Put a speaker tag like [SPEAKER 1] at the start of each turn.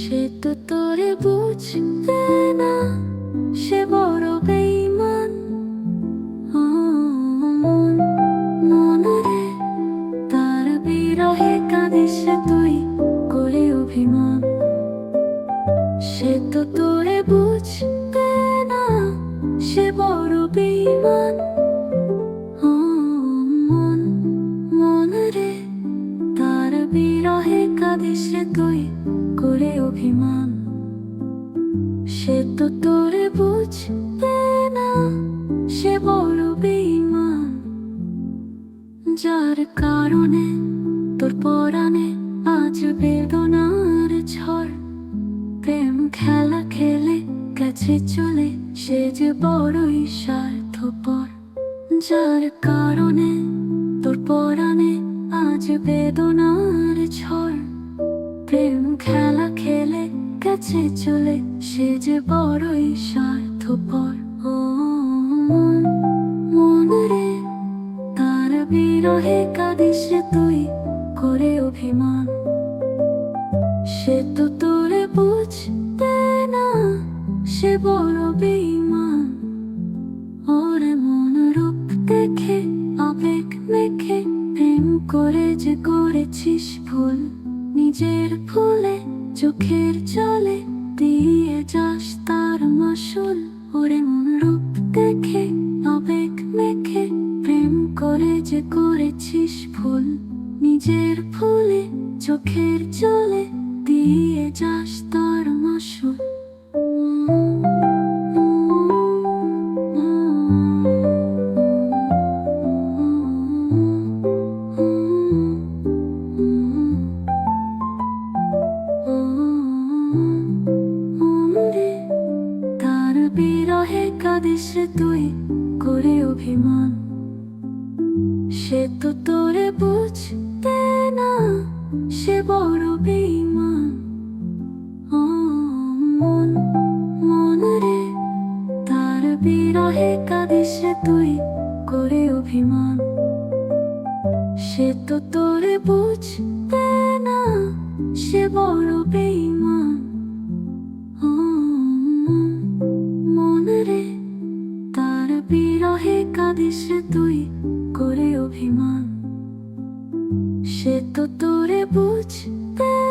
[SPEAKER 1] সে তো তোরে বুঝবে না, সে বড় বেইমান মনরে তার বিরহে কাঁদিস তুই করে অভিমান। সে তো তোরে বুঝবে না, সে বড় বেইমান কাঁদিস তুই করে অভিমান। সে তো তোরে বুঝবে না, সে বড় বেইমান যার কারণে তোর পরাণে আজ বেদনার ঝড়। প্রেম খেলা খেলে গেছে চলে, সে যে বড়ই স্বার্থপর। যার কারণে তোর পরাণে আজ বেদনার ঝড়। প্রেম খেলা খেলে গেছে চলে, সে যে বড়ই স্বার্থপর। ও মন রে, তার বিরহে কাঁদিস তুই করে অভিমান। সে তো তোরে বুঝবে না, সে বড় বেইমান ওরে মন রূপ দেখে, আবেগ মেখে, প্রেম করে যে করেছিস ভুল। নিজের ফুলে, চোখের জলে দিয়ে যাস তার মাসুল। ওরে রূপ দেখে আবেগ মেখে, প্রেম করে যে করেছিস ভুল। নিজের ফুলে, চোখের জলে দিয়ে যাস কাঁদিস রে তুই করে অভিমান। সে তো তোরে বুঝবে না, সে বড় বেইমান মন মন রে, তার বিরহে কাঁদিস তুই করে অভিমান। সে তো তোরে বুঝবে না, সে বড় সে তো তোরে বুঝতে